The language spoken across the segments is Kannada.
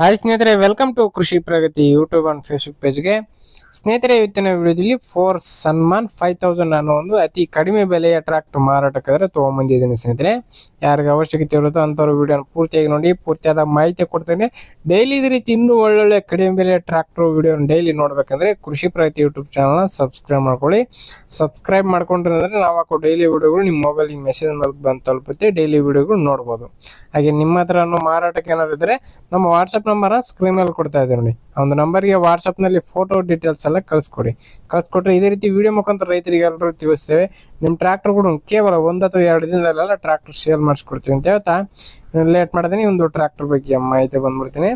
ಹಾಯ್ ಸ್ನೇಹಿತರೆ welcome to Krishi Pragati YouTube and Facebook ಪೇಜ್ಗೆ ಸ್ನೇಹಿತರೆ, ಇವತ್ತಿನ ವಿಡಿಯೋದಲ್ಲಿ ಫೋರ್ ಸನ್ಮಾನ್ ಫೈವ್ ತೌಸಂಡ್ ಅನ್ನೋ ಒಂದು ಅತಿ ಕಡಿಮೆ ಬೆಲೆಯ ಟ್ರ್ಯಾಕ್ಟರ್ ಮಾರಾಟಕ್ಕಾದ್ರೆ ತೊಗೊಂಬಂದಿದ್ದೀನಿ ಸ್ನೇಹಿತರೆ. ಯಾರಿಗೆ ಅವಶ್ಯಕತೆ ಇರುತ್ತೋ ಅಂಥವ್ರು ವಿಡಿಯೋನ ಪೂರ್ತಿಯಾಗಿ ನೋಡಿ, ಪೂರ್ತಿಯಾದ ಮಾಹಿತಿ ಕೊಡ್ತೇನೆ. ಡೈಲಿ ಇದೇ ರೀತಿ ಇನ್ನೂ ಒಳ್ಳೊಳ್ಳೆ ಕಡಿಮೆ ಬೆಲೆಯ ಟ್ರ್ಯಾಕ್ಟರ್ ವಿಡಿಯೋನ ಡೈಲಿ ನೋಡ್ಬೇಕಂದ್ರೆ ಕೃಷಿ ಪ್ರಗತಿ ಯೂಟ್ಯೂಬ್ ಚಾನಲ್ನ ಸಬ್ಸ್ಕ್ರೈಬ್ ಮಾಡ್ಕೊಳ್ಳಿ. ಸಬ್ಸ್ಕ್ರೈಬ್ ಮಾಡ್ಕೊಂಡ್ರೆ ನಾವು ಹಾಕೋ ಡೈಲಿ ವಿಡಿಯೋಗಳು ನಿಮ್ಮ ಮೊಬೈಲಿಗೆ ಮೆಸೇಜ್ ಮೂಲಕ ಬಂದು ತಲುಪುತ್ತೆ ಡೈಲಿ ವಿಡಿಯೋಗಳು ನೋಡ್ಬೋದು. ಹಾಗೆ ನಿಮ್ಮ ಹತ್ರ ಮಾರಾಟಕ್ಕೆ ಏನಾದ್ರು ಇದ್ರೆ ನಮ್ಮ ವಾಟ್ಸಪ್ ನಂಬರ್ ಸ್ಕ್ರೀನ್ ಅಲ್ಲಿ ಕೊಡ್ತಾ ಇದ್ದೀವಿ ನೋಡಿ. ಒಂದು ನಂಬರ್ಗೆ ವಾಟ್ಸಪ್ನಲ್ಲಿ ಫೋಟೋ ಡೀಟೇಲ್ಸ್ ಎಲ್ಲ ಕಳಿಸ್ಕೊಡಿ. ಕಳಿಸ್ಕೊಟ್ರೆ ಇದೇ ರೀತಿ ವಿಡಿಯೋ ಮುಖಾಂತರ ರೈತರಿಗೆ ಎಲ್ಲರೂ ತಿಳಿಸ್ತೇವೆ. ನಿಮ್ಮ ಟ್ರ್ಯಾಕ್ಟರ್ ಕೂಡ ಕೇವಲ ಒಂದು ಅಥವಾ ಎರಡು ದಿನದಲ್ಲೆಲ್ಲ ಟ್ರ್ಯಾಕ್ಟರ್ ಸೇಲ್ ಮಾಡಿಸ್ಕೊಡ್ತೀವಿ ಅಂತ ಹೇಳ್ತಾ ಲೇಟ್ ಮಾಡಿದೀನಿ ಒಂದು ಟ್ರ್ಯಾಕ್ಟರ್ ಬಗ್ಗೆ ಮಾಹಿತಿ ಬಂದ್ಬಿಡ್ತೀನಿ.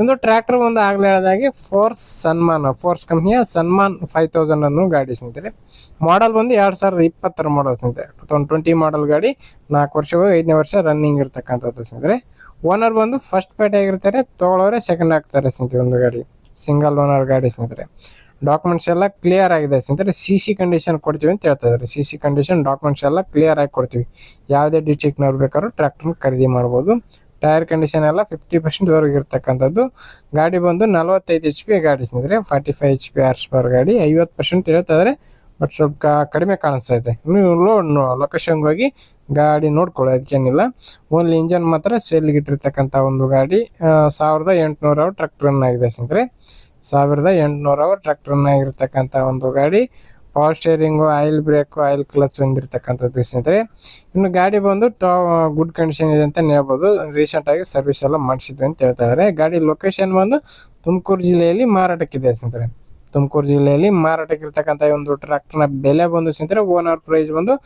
ಒಂದು ಟ್ರ್ಯಾಕ್ಟರ್ ಒಂದು ಆಗಲೇ ಹೇಳಿದಾಗೆ ಫೋರ್ಸ್ ಸನ್ಮಾನ್, ಫೋರ್ಸ್ ಕಂಪ್ನಿಯ ಸನ್ಮಾನ್ ಫೈವ್ ತೌಸಂಡ್ ಅನ್ನು ಗಾಡಿ ಸ್ನೇಹಿತರೆ. ಮಾಡಲ್ ಬಂದು ಎರಡು ಸಾವಿರದ ಇಪ್ಪತ್ತರ ಮಾಡಲ್ ಸ್ನೇಹಿತರೆ. ಟೂ ತೌಸಂಡ್ ಟ್ವೆಂಟಿ ಮಾಡಲ್ ಗಾಡಿ ನಾಲ್ಕು ವರ್ಷ ಐದನೇ ವರ್ಷ ರನ್ನಿಂಗ್ ಇರ್ತಕ್ಕಂಥದ್ದು ಸ್ನೇಹಿತರೆ. ಓನರ್ ಬಂದು ಫಸ್ಟ್ ಪೇಟೆ ಆಗಿರ್ತಾರೆ ತೊಗೊಳೋರೆ ಸೆಕೆಂಡ್ ಆಗ್ತಾರೆ ಸ್ನೇಹಿತರೆ ಒಂದು ಗಾಡಿ. ಸಿಂಗಲ್ ಓನರ್ ಗಾಡಿ ಸ್ನೇಹಿತರೆ. ಡಾಕ್ಯುಮೆಂಟ್ಸ್ ಎಲ್ಲ ಕ್ಲಿಯರ್ ಆಗಿದೆ ಸ್ನೇಹಿತರೆ. ಸಿ ಸಿ ಕಂಡೀಷನ್ ಕೊಡ್ತೀವಿ ಅಂತ ಹೇಳ್ತಾ ಇದ್ದಾರೆ. ಸಿ ಸಿ ಕಂಡೀಷನ್ ಡಾಕ್ಯುಮೆಂಟ್ಸ್ ಎಲ್ಲ ಕ್ಲಿಯರ್ ಆಗಿ ಕೊಡ್ತೀವಿ. ಯಾವುದೇ ಡಿಸ್ಟ್ರಿಕ್ಟ್ನವ್ರು ಬೇಕಾದ್ರೂ ಟ್ರ್ಯಾಕ್ಟರ್ನ ಖರೀದಿ ಮಾಡ್ಬೋದು. ಟೈರ್ ಕಂಡೀಷನ್ ಎಲ್ಲ ಫಿಫ್ಟಿ ಪರ್ಸೆಂಟ್ ವರೆಗೆ ಇರ್ತಕ್ಕಂಥದ್ದು. ಗಾಡಿ ಬಂದು ನಲವತ್ತೈದು ಎಚ್ ಪಿ ಗಾಡಿ ಸ್ನೇಹಿತರೆ. Forty five H P horsepower ಗಾಡಿ, ಐವತ್ತು ಪರ್ಸೆಂಟ್ ಹೇಳ್ತಾ ಬಟ್ ಸ್ವಲ್ಪ ಕಡಿಮೆ ಕಾಣಿಸ್ತಾ ಇದೆ. ನೀವು ಲೋಡ್ ಲೊಕೇಶನ್ಗೆ ಹೋಗಿ ಗಾಡಿ ನೋಡ್ಕೊಳ್ಳಿ ಅದಕ್ಕೇನಿಲ್ಲ ಓನ್ಲಿ ಇಂಜನ್ ಮಾತ್ರ ಸೇಲ್ಗೆ ಇಟ್ಟಿರ್ತಕ್ಕಂಥ ಒಂದು ಗಾಡಿ. ಸಾವಿರದ ಎಂಟುನೂರು ಅವರ್ ಟ್ರಕ್ ಆಗಿದೆ ಸ್ನೇಹಿತರೆ. ಸಾವಿರದ ಎಂಟುನೂರು ಅವರ್ ಟ್ರಕ್ ಒಂದು ಗಾಡಿ. Power steering oil brake oil clutch ಹೊಂದಿರತಕ್ಕಂಥದ್ದು ಸ್ನೇಹಿತರೆ. ಇನ್ನು ಗಾಡಿ ಬಂದು ಟಾ ಗುಡ್ ಕಂಡೀಷನ್ ಇದೆ ಅಂತ ಹೇಳ್ಬೋದು. ರೀಸೆಂಟಾಗಿ ಸರ್ವಿಸ್ ಎಲ್ಲ ಮಾಡಿಸಿದ್ವಿ ಅಂತ ಹೇಳ್ತಾ ಇದ್ದಾರೆ ಗಾಡಿ ಲೊಕೇಶನ್ ಬಂದು ತುಮಕೂರು ಜಿಲ್ಲೆಯಲ್ಲಿ ಮಾರಾಟಕ್ಕಿದೆ ಸ್ನೇಹಿತರೆ. ತುಮಕೂರು ಜಿಲ್ಲೆಯಲ್ಲಿ ಮಾರಾಟಕ್ಕೆ ಈ ಒಂದು ಟ್ರ್ಯಾಕ್ಟರ್ನ ಬೆಲೆ ಬಂದು ಸಿಂತರೆ ಓನರ್ ಪ್ರೈಸ್ ಬಂದು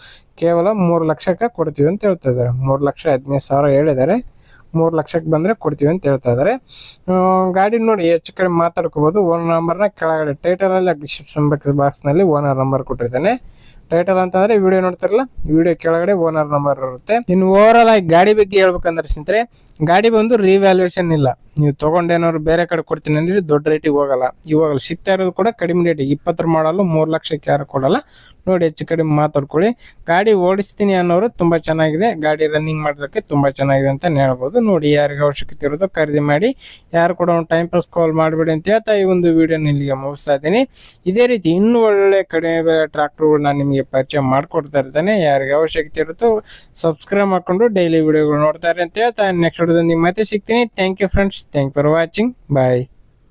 ಕೇವಲ ಮೂರು ಲಕ್ಷಕ್ಕೆ ಕೊಡ್ತೀವಿ ಅಂತ ಹೇಳ್ತಾ ಇದ್ದಾರೆ. ಮೂರು ಲಕ್ಷ ಹದಿನೈದು ಸಾವಿರ ಹೇಳಿದ್ದಾರೆ. ಮೂರು ಲಕ್ಷಕ್ಕೆ ಬಂದರೆ ಕೊಡ್ತೀವಿ ಅಂತ ಹೇಳ್ತಾ ಇದ್ದಾರೆ. ಗಾಡಿ ನೋಡಿ ಹೆಚ್ಚು ಕಡೆ ಮಾತಾಡ್ಕೋಬೋದು. ಓನರ್ ನಂಬರ್ನ ಕೆಳಗಡೆ ಟೈಟಲಲ್ಲಿ ಡಿಸ್ಕ್ರಿಪ್ಷನ್ ಬಾಕ್ಸ್ನಲ್ಲಿ ಓನರ್ ನಂಬರ್ ಕೊಟ್ಟಿದ್ದಾನೆ. ಟೈಟಲ್ ಅಂತಂದ್ರೆ ವಿಡಿಯೋ ನೋಡ್ತಾರಲ್ಲ ವಿಡಿಯೋ ಕೆಳಗಡೆ ಓನರ್ ನಂಬರ್ ಇರುತ್ತೆ. ಇನ್ನು ಓವರ್ ಆಲ್ ಆಗಿ ಗಾಡಿ ಬಗ್ಗೆ ಹೇಳ್ಬೇಕಂದ್ರೆ ಸ್ನೇಹಿತರೆ, ಗಾಡಿ ಬಂದು ರಿವ್ಯಾಲ್ಯೂಯೇಷನ್ ಇಲ್ಲ. ನೀವು ತಗೊಂಡೇನಾದ್ರು ಬೇರೆ ಕಡೆ ಕೊಡ್ತೀನಿ ಅಂದ್ರೆ ದೊಡ್ಡ ರೇಟಿಗೆ ಹೋಗಲ್ಲ. ಇವಾಗ ಸಿಗ್ತಾ ಇರೋದು ಕೂಡ ಕಡಿಮೆ ರೇಟಿಗೆ ಇಪ್ಪತ್ತರ ಮಾಡಲು ಮೂರು ಲಕ್ಷಕ್ಕೆ ಯಾರು ಕೊಡಲ್ಲ. ನೋಡಿ ಹೆಚ್ಚು ಕಡಿಮೆ ಮಾತಾಡ್ಕೊಳ್ಳಿ. ಗಾಡಿ ಓಡಿಸ್ತೀನಿ ಅನ್ನೋರು ತುಂಬಾ ಚೆನ್ನಾಗಿದೆ. ಗಾಡಿ ರನ್ನಿಂಗ್ ಮಾಡೋದಕ್ಕೆ ತುಂಬಾ ಚೆನ್ನಾಗಿದೆ ಅಂತ ಹೇಳ್ಬೋದು. ನೋಡಿ ಯಾರಿಗೆ ಅವಶ್ಯಕತೆ ಇರೋದು ಖರೀದಿ ಮಾಡಿ. ಯಾರು ಕೂಡ ಒಂದು ಟೈಮ್ ಪಾಸ್ ಕಾಲ್ ಮಾಡಬೇಡಿ ಅಂತ ಹೇಳ್ತಾ ಈ ಒಂದು ವಿಡಿಯೋನ ಇಲ್ಲಿಗೆ ಮುಗಿಸ್ತಾ ಇದ್ದೀನಿ. ಇದೇ ರೀತಿ ಇನ್ನೂ ಒಳ್ಳೆ ಕಡಿಮೆ ಟ್ರಾಕ್ಟರ್ಗಳು ನಾನು ನಿಮಗೆ ಪರಿಚಯ ಮಾಡ್ಕೊಡ್ತಾ ಇರ್ತಾನೆ. ಯಾರಿಗೆ ಅವಶ್ಯಕತೆ ಇರುತ್ತೋ ಸಬ್ಸ್ಕ್ರೈಬ್ ಹಾಕೊಂಡು ಡೈಲಿ ವಿಡಿಯೋಗಳು ನೋಡ್ತಾರೆ ಅಂತ ಹೇಳ್ತಾ ನೆಕ್ಸ್ಟ್ ವಿಡಿಯೋದಲ್ಲಿ ಮತ್ತೆ ಸಿಗ್ತೀನಿ. Thank you friends thank for watching bye